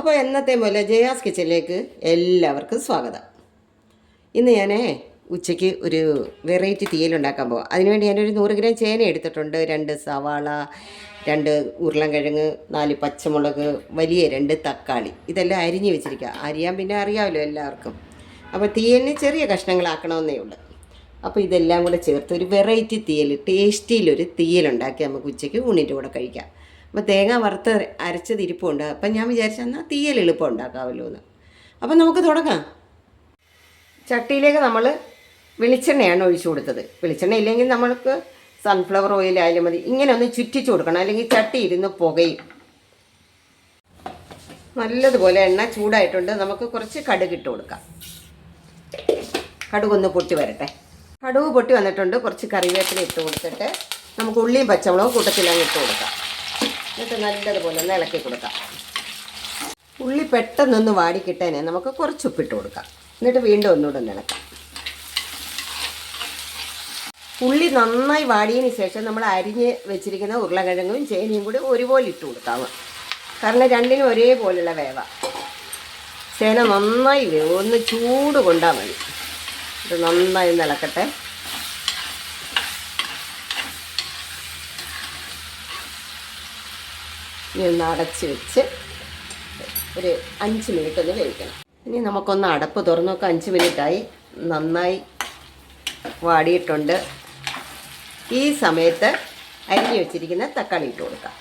അപ്പോൾ എന്നത്തെ പോലെ ജയാസ് കിച്ചനിലേക്ക് എല്ലാവർക്കും സ്വാഗതം. ഇന്ന് ഞാൻ ഉച്ചയ്ക്ക് ഒരു വെറൈറ്റി തീയൽ ഉണ്ടാക്കാൻ പോകാം അതിനുവേണ്ടി ഞാനൊരു നൂറ് ഗ്രാം ചേന എടുത്തിട്ടുണ്ട്. രണ്ട് സവാള രണ്ട് ഉരുളൻകിഴങ്ങ് നാല് പച്ചമുളക് വലിയ രണ്ട് തക്കാളി. ഇതെല്ലാം അരിഞ്ഞ് വെച്ചിരിക്കുക അരിയാൻ പിന്നെ അറിയാമല്ലോ എല്ലാവർക്കും. അപ്പോൾ തീയലിന് ചെറിയ കഷ്ണങ്ങളാക്കണമെന്നേ ഉള്ളൂ. അപ്പോൾ ഇതെല്ലാം കൂടെ ചേർത്ത് ഒരു വെറൈറ്റി തീയൽ ടേസ്റ്റിയിലൊരു തീയലുണ്ടാക്കി നമുക്ക് ഉച്ചയ്ക്ക് ഊണിന്റെ കൂടെ കഴിക്കാം. അപ്പോൾ തേങ്ങ വറുത്ത് അരച്ചത് ഇരിപ്പുണ്ട് അപ്പം ഞാൻ വിചാരിച്ചു എന്നാൽ തീയൽ എളുപ്പം ഉണ്ടാക്കാമല്ലോ എന്ന് അപ്പം നമുക്ക് തുടങ്ങാം. ചട്ടിയിലേക്ക് നമ്മൾ വെളിച്ചെണ്ണയാണ് ഒഴിച്ചു കൊടുത്തത്. വെളിച്ചെണ്ണ ഇല്ലെങ്കിൽ നമ്മൾക്ക് സൺഫ്ലവർ ഓയിൽ ആയാലും മതി. ഇങ്ങനെ ഒന്ന് ചുറ്റിച്ചു കൊടുക്കണം. അല്ലെങ്കിൽ ചട്ടി ഇരുന്ന് പുകയും. നല്ലതുപോലെ എണ്ണ ചൂടായിട്ടുണ്ട്. നമുക്ക് കുറച്ച് കടുക് ഇട്ട് കൊടുക്കാം. കടുക് ഒന്ന് പൊട്ടി വരട്ടെ. കടുക് പൊട്ടി വന്നിട്ടുണ്ട്. കുറച്ച് കറിവേപ്പില ഇട്ട് കൊടുത്തിട്ട് നമുക്ക് ഉള്ളിയും പച്ചമുളകും കൂട്ടത്തിലങ്ങ് ഇട്ട് കൊടുക്കാം. എന്നിട്ട് നല്ലതുപോലെ ഒന്ന് ഇളക്കി കൊടുക്കാം. ഉള്ളി പെട്ടെന്നൊന്ന് വാടിക്കിട്ടേനെ നമുക്ക് കുറച്ച് ഉപ്പിട്ട് കൊടുക്കാം. എന്നിട്ട് വീണ്ടും ഒന്നുകൂടെ ഒന്ന് ഇളക്കാം ഉള്ളി നന്നായി വാടിയതിന് ശേഷം നമ്മൾ അരിഞ്ഞ് വെച്ചിരിക്കുന്ന ഉരുളക്കിഴങ്ങും ചേനയും കൂടി ഒരുപോലെ ഇട്ട് കൊടുക്കാം. കാരണം രണ്ടിനും ഒരേപോലുള്ള വേവ. ചേന നന്നായി വേവ്. ഒന്ന് ചൂട് കൊണ്ടാൽ മതി. ഇത് നന്നായി ഒന്ന് ഇനി ഒന്ന് അടച്ച് വെച്ച് ഒരു അഞ്ച് മിനിറ്റ് ഒന്ന് വേവിക്കണം. ഇനി നമുക്കൊന്ന് അടപ്പ് തുറന്നു നോക്കാം അഞ്ച് മിനിറ്റായി നന്നായി വാടിയിട്ടുണ്ട്. ഈ സമയത്ത് അരിഞ്ഞു വെച്ചിരിക്കുന്ന തക്കാളി ഇട്ട് കൊടുക്കാം.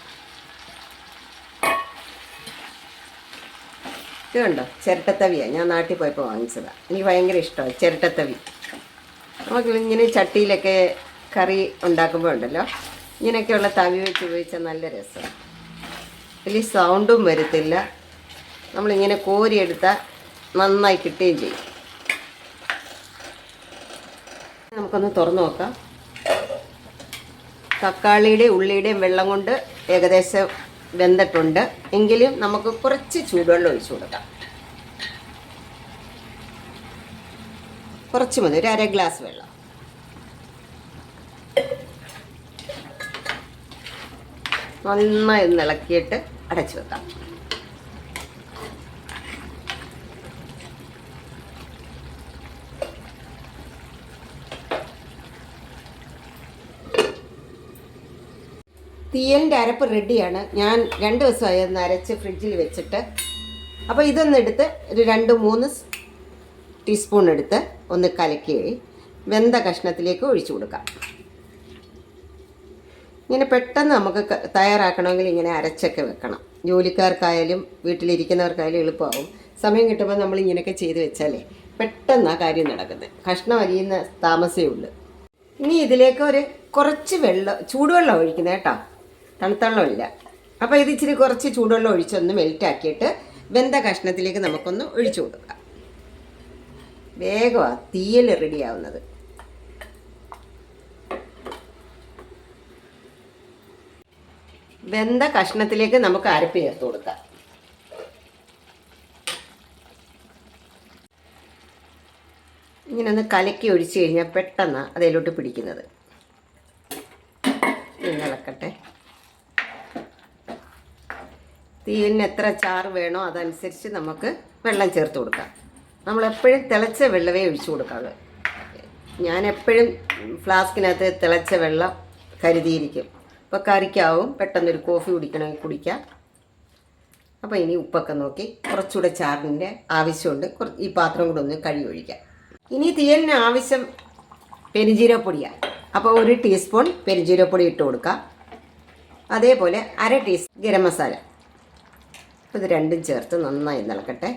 ഇത് കണ്ടോ? ചിരട്ടത്തവിയാണ് ഞാൻ നാട്ടിൽ പോയപ്പോൾ വാങ്ങിച്ചതാണ് എനിക്ക് ഭയങ്കര ഇഷ്ടമാണ് ചിരട്ടത്തവി. നമുക്ക് ഇങ്ങനെ ചട്ടിയിലൊക്കെ കറി ഉണ്ടാക്കുമ്പോൾ ഉണ്ടല്ലോ. ഇങ്ങനെയൊക്കെയുള്ള തവി വെച്ച് ഉപയോഗിച്ചാൽ നല്ല രസമാണ് വലിയ സൗണ്ടും വരത്തില്ല. നമ്മളിങ്ങനെ കോരിയെടുത്താൽ നന്നായി കിട്ടുകയും ചെയ്യും. നമുക്കൊന്ന് തുറന്നു നോക്കാം. തക്കാളിയുടെ ഉള്ളിയുടെയും വെള്ളം കൊണ്ട് ഏകദേശം വെന്തിട്ടുണ്ട്. എങ്കിലും നമുക്ക് കുറച്ച് ചൂടുവെള്ളം ഒഴിച്ചു കൊടുക്കാം. കുറച്ച് മതി ഒരു അര ഗ്ലാസ് വെള്ളം. നന്നായി ഇളക്കിയിട്ട് അടച്ചു വെക്കാം. തീയലിന്റെ അരപ്പ് റെഡിയാണ് ഞാൻ രണ്ട് ദിവസമായി ഒന്ന് അരച്ച് ഫ്രിഡ്ജിൽ വെച്ചിട്ട്. അപ്പോൾ ഇതൊന്നെടുത്ത് ഒരു രണ്ട് മൂന്ന് ടീസ്പൂൺ എടുത്ത് ഒന്ന് കലക്കി വെന്ത കഷ്ണത്തിലേക്ക് ഒഴിച്ചു കൊടുക്കാം. ഇങ്ങനെ പെട്ടെന്ന് നമുക്ക് തയ്യാറാക്കണമെങ്കിൽ ഇങ്ങനെ അരച്ചൊക്കെ വെക്കണം. ജോലിക്കാർക്കായാലും വീട്ടിലിരിക്കുന്നവർക്കായാലും എളുപ്പമാവും. സമയം കിട്ടുമ്പോൾ നമ്മൾ ഇങ്ങനെയൊക്കെ ചെയ്ത് വെച്ചാലേ പെട്ടെന്ന് ആ കാര്യം നടക്കുന്നത് കഷ്ണം അരിയുന്ന താമസമേ ഉള്ളൂ. ഇനി ഇതിലേക്ക് ഒരു കുറച്ച് വെള്ളം ചൂടുവെള്ളം ഒഴിക്കുന്നത് കേട്ടോ. തണുത്തള്ളമില്ല. അപ്പോൾ ഇത് ഇച്ചിരി കുറച്ച് ചൂടുവെള്ളം ഒഴിച്ചൊന്ന് മെൽറ്റാക്കിയിട്ട് വെന്ത കഷ്ണത്തിലേക്ക് നമുക്കൊന്ന് ഒഴിച്ചു കൊടുക്കാം. വേഗമാണ് തീയൽ റെഡിയാവുന്നത്. വെന്ത കഷ്ണത്തിലേക്ക് നമുക്ക് അരപ്പ് ചേർത്ത് കൊടുക്കാം. ഇങ്ങനെ ഒന്ന് കലക്കി ഒഴിച്ചു കഴിഞ്ഞാൽ പെട്ടെന്ന് അതിലോട്ട് പിടിക്കുന്നത്. ഇളക്കട്ടെ. തീയിന് എത്ര ചാറ് വേണോ അതനുസരിച്ച് നമുക്ക് വെള്ളം ചേർത്ത് കൊടുക്കാം. നമ്മളെപ്പോഴും തിളച്ച വെള്ളമേ ഒഴിച്ചു കൊടുക്കാവുള്ളൂ ഞാൻ എപ്പോഴും ഫ്ലാസ്കിനകത്ത് തിളച്ച വെള്ളം കരുതിയിരിക്കും. അപ്പോൾ കറിക്കാവും പെട്ടെന്നൊരു കോഫി കുടിക്കണമെങ്കിൽ കുടിക്കാം. അപ്പോൾ ഇനി ഉപ്പൊക്കെ നോക്കി കുറച്ചുകൂടെ ചാറിന്റെ ആവശ്യമുണ്ട്. കുറച്ച് ഈ പാത്രം കൂടെ ഒന്ന് കഴുകി ഒഴിക്കാം ഇനി തീയലിന് ആവശ്യം പെരുംജീരകപ്പൊടിയാണ് അപ്പോൾ ഒരു ടീസ്പൂൺ പെരുംജീരകപ്പൊടി ഇട്ട് കൊടുക്കാം. അതേപോലെ അര ടീസ്പൂൺ ഗരം മസാല. ഇത് രണ്ടും ചേർത്ത് നന്നായി നിളക്കട്ടെ.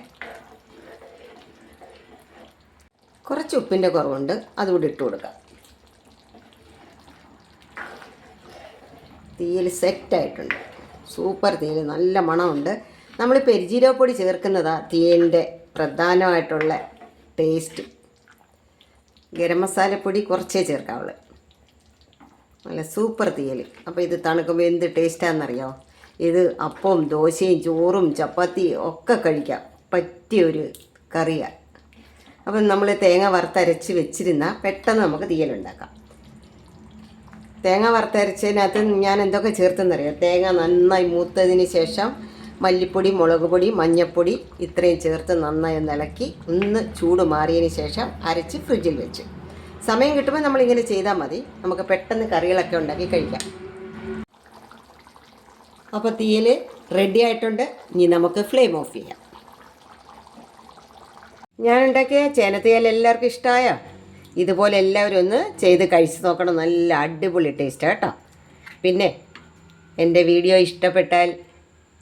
കുറച്ച് ഉപ്പിന്റെ കുറവുണ്ട്. അതുകൂടി ഇട്ട് കൊടുക്കാം. തീയൽ സെറ്റായിട്ടുണ്ട് സൂപ്പർ തീയൽ നല്ല മണമുണ്ട്. നമ്മൾ പെരിജീരകപ്പൊടി ചേർക്കുന്നതാണ് തീയലിന്റെ പ്രധാനമായിട്ടുള്ള ടേസ്റ്റ് ഗരം മസാലപ്പൊടി കുറച്ചേ ചേർക്കാവുള്ളൂ. നല്ല സൂപ്പർ തീയൽ. അപ്പോൾ ഇത് തണുക്കുമ്പോൾ എന്ത് ടേസ്റ്റാണെന്നറിയോ ഇത് അപ്പവും ദോശയും ചോറും ചപ്പാത്തിയും ഒക്കെ കഴിക്കാം. പറ്റിയൊരു കറിയാണ് അപ്പം നമ്മൾ തേങ്ങ വറുത്തരച്ച് വെച്ചിരുന്നാൽ പെട്ടെന്ന് നമുക്ക് തീയലുണ്ടാക്കാം തേങ്ങ വറുത്തരച്ചതിനകത്ത് ഞാൻ എന്തൊക്കെ ചേർത്തെന്നറിയാം തേങ്ങ നന്നായി മൂത്തതിന് ശേഷം മല്ലിപ്പൊടി മുളക് പൊടി മഞ്ഞൾപ്പൊടി ഇത്രയും ചേർത്ത് നന്നായി ഇളക്കി ഒന്ന് ചൂട് മാറിയതിന് ശേഷം അരച്ച് ഫ്രിഡ്ജിൽ വെച്ച്. സമയം കിട്ടുമ്പോൾ നമ്മളിങ്ങനെ ചെയ്താൽ മതി. നമുക്ക് പെട്ടെന്ന് കറികളൊക്കെ ഉണ്ടാക്കി കഴിക്കാം. അപ്പോൾ തീയൽ റെഡി ആയിട്ടുണ്ട്. ഇനി നമുക്ക് ഫ്ലെയിം ഓഫ് ചെയ്യാം. ഞാൻ ഉണ്ടാക്കിയ ചേനത്തീയൽ എല്ലാവർക്കും ഇഷ്ടമായോ ഇതുപോലെ എല്ലാവരും ഒന്ന് ചെയ്ത് കഴിച്ച് നോക്കണം. നല്ല അടിപൊളി ടേസ്റ്റ് കേട്ടോ. പിന്നെ എന്റെ വീഡിയോ ഇഷ്ടപ്പെട്ടാൽ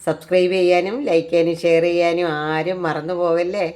സബ്സ്ക്രൈബ് ചെയ്യാനും ലൈക്ക് ചെയ്യാനും ഷെയർ ചെയ്യാനും ആരും മറന്നു പോകല്ലേ